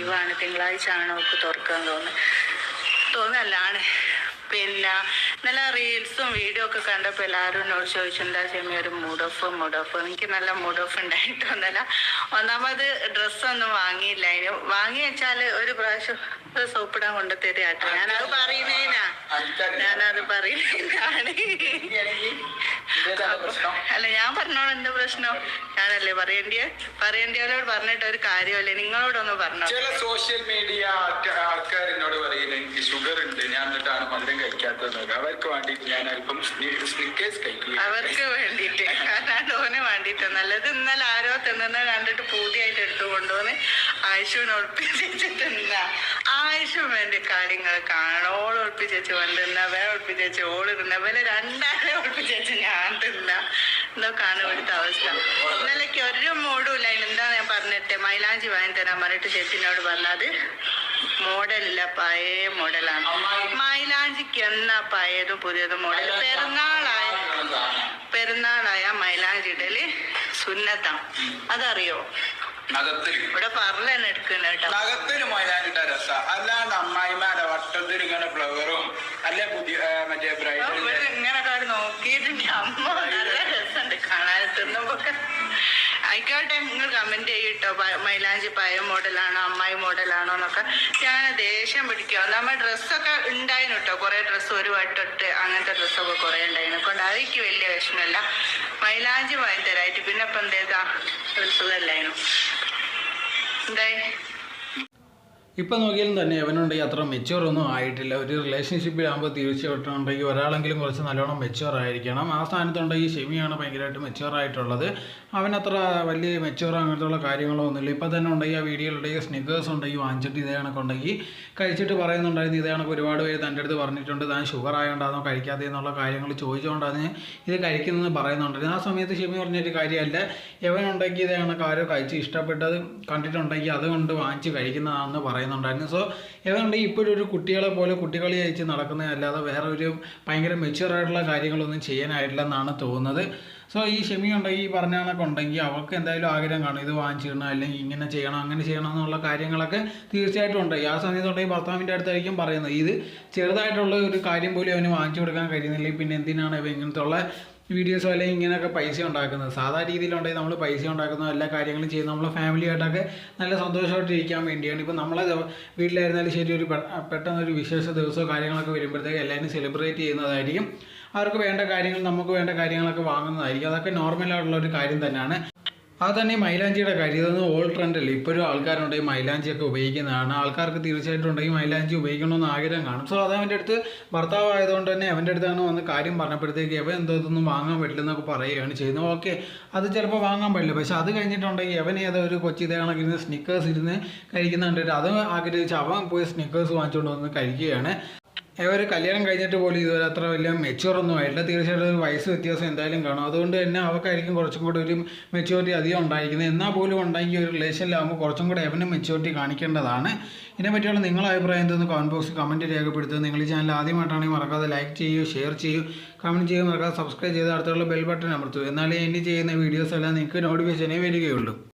ലീവാണ് തിങ്കളാഴ്ച ആണ് ഒക്കെ തുറക്കാൻ തോന്നുന്നത് തോന്നല്ലാണ് പിന്നെ നല്ല റീൽസും വീഡിയോ ഒക്കെ കണ്ടപ്പോൾ എല്ലാവരും എന്നോട് ചോദിച്ചു എന്താ ചെമ്മി ഒരു മൂഡ് ഓഫ് മൂഡ് ഓഫ് എനിക്ക് നല്ല മൂഡ് ഓഫ് ഉണ്ടായിട്ടൊന്നല്ല ഒന്നാമത് ഡ്രസ്സൊന്നും വാങ്ങിയില്ല. അതിന് വാങ്ങി വെച്ചാൽ ഒരു പ്രാവശ്യം സോപ്പിടാൻ കൊണ്ട് തരാട്ടോ ഞാനത് പറയുന്നേനാ. ഞാനത് പറയുന്നതാണ് അല്ല ഞാൻ പറഞ്ഞോളൂ എന്താ പ്രശ്നം? ഞാനല്ലേ പറയേണ്ടിയ? പറയേണ്ടിയവരോട് പറഞ്ഞിട്ട് ഒരു കാര്യമല്ലേ? നിങ്ങളോടൊന്ന് പറഞ്ഞോ. ചില സോഷ്യൽ മീഡിയ ആൾക്കാർ എന്നോട് പറയുന്നത് എനിക്ക് ഷുഗർ ഉണ്ട് ഞാൻ എന്നിട്ടാണ് മധുരം കഴിക്കാത്തത്. അവർക്ക് വേണ്ടിയിട്ട് ഞാൻ അല്പം സ്നിക്കേഴ്സ് കഴിക്കും അവർക്ക് വേണ്ടിയിട്ട്. കാരണം ഓനെ വേണ്ടിയിട്ട്. നല്ലത് ഇന്നലെ ആരോ തിന്നുന്ന കണ്ടിട്ട് പൂതിയായിട്ട് എടുത്തു കൊണ്ടുവന്ന് ആയുഷുവിനെ ഒളിപ്പിച്ചിട്ട് തിന്ന. ആയുഷും വേണ്ടി കാര്യങ്ങൾ കാണണം. ഓൾ ഒളിപ്പിച്ചു വന്നിരുന്ന വേ ഒളിപ്പിച്ചു ഓൾ വേറെ രണ്ടാളെ ഒളിപ്പിച്ചു ഞാൻ തിന്ന. എന്നൊക്കെയാണ് ഇവിടുത്തെ അവസ്ഥ. ഇന്നലേക്ക് ഒരു മൂടും ഇല്ല. എന്താ ഞാൻ പറഞ്ഞിട്ട്? മൈലാഞ്ചി വാങ്ങി തരാൻ പറഞ്ഞിട്ട് ചേച്ചിനോട് പറഞ്ഞത്. മോഡലില്ല പഴയ മോഡലാണ്. മൈലാഞ്ചിക്ക് എന്നാ പഴയതും പുതിയതും മോഡൽ? പെരുന്നാളായ പെരുന്നാളായ മൈലാഞ്ചി ഇടൽ സുന്നത്താ. അതറിയോ? ഇവിടെ പറഞ്ഞു എടുക്കുന്ന കേട്ടോ. രസ അല്ലാണ്ട് അമ്മായിമാരെ വട്ടത്തിൽ ഇങ്ങനെ ഫ്ലവറും അല്ലെ പുതിയ മറ്റേ ബ്രൈഡൽ ഇങ്ങനെ കാട് നോക്കിയിട്ട് അമ്മ നല്ല രസമുണ്ട് കാണാൻ തിന്നുമ്പൊക്കെ ആയിക്കോട്ടെ നിങ്ങൾ കമന്റ് ചെയ്യട്ടോ. മൈലാഞ്ചി പഴയ മോഡലാണോ അമ്മായി മോഡലാണോ എന്നൊക്കെ. ഞാൻ ദേഷ്യം പിടിക്കുക നമ്മൾ ഡ്രസ്സൊക്കെ ഉണ്ടായിരുന്നു കേട്ടോ കുറെ ഡ്രസ്സ് ഒരു വട്ടൊട്ട് അങ്ങനത്തെ ഡ്രസ്സൊക്കെ കുറെ ഉണ്ടായിരുന്നു കൊണ്ട് അതിക്ക് വലിയ വിഷമമല്ല. മൈലാഞ്ചി വാങ്ങി തരായിട്ട് പിന്നെ ഇപ്പം എന്തേതാ ഒരു സുഖമല്ലായിരുന്നു എന്തായി? ഇപ്പം നോക്കിയാലും തന്നെ അവനുണ്ടെങ്കിൽ അത്ര മെച്ചുവർ ഒന്നും ആയിട്ടില്ല. ഒരു റിലേഷൻഷിപ്പിലാകുമ്പോൾ തീർച്ചയായിട്ടുണ്ടെങ്കിൽ ഒരാളെങ്കിലും കുറച്ച് നല്ലോണം മെച്ചുവർ ആയിരിക്കണം. ആ സ്ഥാനത്തുണ്ടെങ്കിൽ ഷെമിയാണ് ഭയങ്കരമായിട്ട് മെച്ചുവർ ആയിട്ടുള്ളത്. അവനത്ര വലിയ മെച്ചുവർ അങ്ങനത്തുള്ള കാര്യങ്ങളോ ഒന്നുമില്ല. ഇപ്പം തന്നെ ഉണ്ടെങ്കിൽ ആ വീഡിയോയിലുണ്ടെങ്കിൽ സ്നിക്കേഴ്സ് ഉണ്ടെങ്കിൽ വാങ്ങിച്ചിട്ട് ഇതേ കണക്കുണ്ടെങ്കിൽ കഴിച്ചിട്ട് പറയുന്നുണ്ടായിരുന്നു ഇതേ കണക്ക് ഒരുപാട് പേര് തന്റെ അടുത്ത് പറഞ്ഞിട്ടുണ്ട് താൻ ഷുഗർ ആയതുകൊണ്ടാണോ കഴിക്കാതെ എന്നുള്ള കാര്യങ്ങൾ ചോദിച്ചുകൊണ്ടാണ് ഇത് കഴിക്കുന്നതെന്ന് പറയുന്നുണ്ടായിരുന്നു. ആ സമയത്ത് ഷെമി പറഞ്ഞൊരു കാര്യമല്ല എവനുണ്ടെങ്കിൽ ഇതേ കണക്ക് ആരോ കഴിച്ച് ഇഷ്ടപ്പെട്ടത് കണ്ടിട്ടുണ്ടെങ്കിൽ അതുകൊണ്ട് വാങ്ങിച്ച് കഴിക്കുന്നതാണെന്ന് പറയുന്നുണ്ടായിരുന്നു. സോ ഏതാണ്ട് ഇപ്പോഴും ഒരു കുട്ടികളെ പോലെ കുട്ടികളി അയച്ച് നടക്കുന്നതല്ലാതെ വേറെ ഒരു ഭയങ്കര മെച്യൂർ ആയിട്ടുള്ള കാര്യങ്ങളൊന്നും ചെയ്യാനായിട്ടില്ലെന്നാണ് തോന്നുന്നത്. സോ ഈ ഷെമി ഉണ്ടെങ്കിൽ ഈ പറഞ്ഞ കണക്ക് ഉണ്ടെങ്കിൽ അവർക്ക് എന്തായാലും ആഗ്രഹം കാണും. ഇത് വാങ്ങിച്ചിടണം അല്ലെങ്കിൽ ഇങ്ങനെ ചെയ്യണം അങ്ങനെ ചെയ്യണം എന്നുള്ള കാര്യങ്ങളൊക്കെ തീർച്ചയായിട്ടും ഉണ്ടായി ആ സമയത്ത് ഉണ്ടെങ്കിൽ ഭർത്താവിന്റെ അടുത്തായിരിക്കും പറയുന്നത്. ഇത് ചെറുതായിട്ടുള്ള ഒരു കാര്യം പോലും അവന് വാങ്ങിച്ചു കൊടുക്കാൻ കഴിയുന്നില്ലെങ്കിൽ പിന്നെ എന്തിനാണ് ഇവ ഇങ്ങനത്തെ വീഡിയോസോ അല്ലെങ്കിൽ ഇങ്ങനെയൊക്കെ പൈസ ഉണ്ടാക്കുന്നത്. സാധാ രീതിയിലുണ്ടെങ്കിൽ നമ്മൾ പൈസ ഉണ്ടാക്കുന്ന എല്ലാ കാര്യങ്ങളും ചെയ്യുന്ന നമ്മൾ ഫാമിലി ആയിട്ടൊക്കെ നല്ല സന്തോഷമായിട്ട് ഇരിക്കാൻ വേണ്ടിയാണ്. ഇപ്പോൾ നമ്മളെ വീട്ടിലായിരുന്നാലും ശരി ഒരു പെട്ടെന്നൊരു വിശേഷ ദിവസമോ കാര്യങ്ങളൊക്കെ വരുമ്പോഴത്തേക്ക് എല്ലാവരും സെലിബ്രേറ്റ് ചെയ്യുന്നതായിരിക്കും. അവർക്ക് വേണ്ട കാര്യങ്ങൾ നമുക്ക് വേണ്ട കാര്യങ്ങളൊക്കെ വാങ്ങുന്നതായിരിക്കും. അതൊക്കെ നോർമലായിട്ടുള്ള ഒരു കാര്യം തന്നെയാണ്. അത് തന്നെ മൈലാഞ്ചിയുടെ കാര്യം. ഇതൊന്നും ഓൾ ട്രെൻഡ് അല്ലേ? ഇപ്പോഴും ആൾക്കാരുണ്ടെങ്കിൽ മൈലാഞ്ചിയൊക്കെ ഉപയോഗിക്കുന്നതാണ്. ആൾക്കാർക്ക് തീർച്ചയായിട്ടും ഉണ്ടെങ്കിൽ മൈലാഞ്ചി ഉപയോഗിക്കണമെന്ന് ആഗ്രഹം കാണും. സോ അത് അവന്റെ അടുത്ത് ഭർത്താവ് ആയതുകൊണ്ട് തന്നെ അവന്റെ അടുത്താണ് വന്ന് കാര്യം പറഞ്ഞപ്പോഴത്തേക്ക് അവൻ എന്തോ ഇതൊന്നും വാങ്ങാൻ പറ്റില്ലെന്നൊക്കെ പറയുകയാണ് ചെയ്യുന്നത്. ഓക്കെ അത് ചിലപ്പോൾ വാങ്ങാൻ പറ്റില്ല. പക്ഷെ അത് കഴിഞ്ഞിട്ടുണ്ടെങ്കിൽ അവൻ ഏതോ ഒരു കൊച്ചി കണക്കിരുന്ന് സ്നിക്കേഴ്സ് ഇരുന്ന് കഴിക്കുന്ന അത് ആഗ്രഹിച്ച് അവൻ പോയി സ്നിക്കേഴ്സ് വാങ്ങിച്ചുകൊണ്ട് വന്ന് കഴിക്കുകയാണ്. ഇവർ കല്യാണം കഴിഞ്ഞിട്ട് പോലും ഇതുവരെ അത്ര വലിയ മെച്യൂർ ഒന്നും ആയിട്ടില്ല. തീർച്ചയായിട്ടും ഒരു വയസ്സ് വ്യത്യാസം എന്തായാലും കാണും. അതുകൊണ്ട് തന്നെ അവർക്കായിരിക്കും കുറച്ചും കൂടി ഒരു മെച്യൂരിറ്റി അധികം ഉണ്ടായിരിക്കുന്നത്. എന്നാൽ പോലും ഉണ്ടെങ്കിൽ ഒരു റിലേഷനിലാകുമ്പോൾ കുറച്ചും കൂടി അവനും മെച്യൂരിറ്റി കാണിക്കേണ്ടതാണ്. ഇതിനെ പറ്റിയുള്ള നിങ്ങളുടെ അഭിപ്രായം എന്തെന്ന് കമന്റ് ബോക്സിൽ കമന്റ് രേഖപ്പെടുത്തുക. നിങ്ങൾ ഈ ചാനൽ ആദ്യമായിട്ടാണെങ്കിൽ മറക്കാതെ ലൈക്ക് ചെയ്യൂ ഷെയർ ചെയ്യൂ. കമന്റ് ചെയ്യുക മറക്കാതെ സബ്സ്ക്രൈബ് ചെയ്ത് അടുത്തുള്ള ബെൽ ബട്ടൺ അമർത്തുക എന്നാലേ ഇനി ചെയ്യുന്ന വീഡിയോസ് എല്ലാം നിങ്ങൾക്ക് നോട്ടിഫിക്കേഷനേ വരികയുള്ളൂ.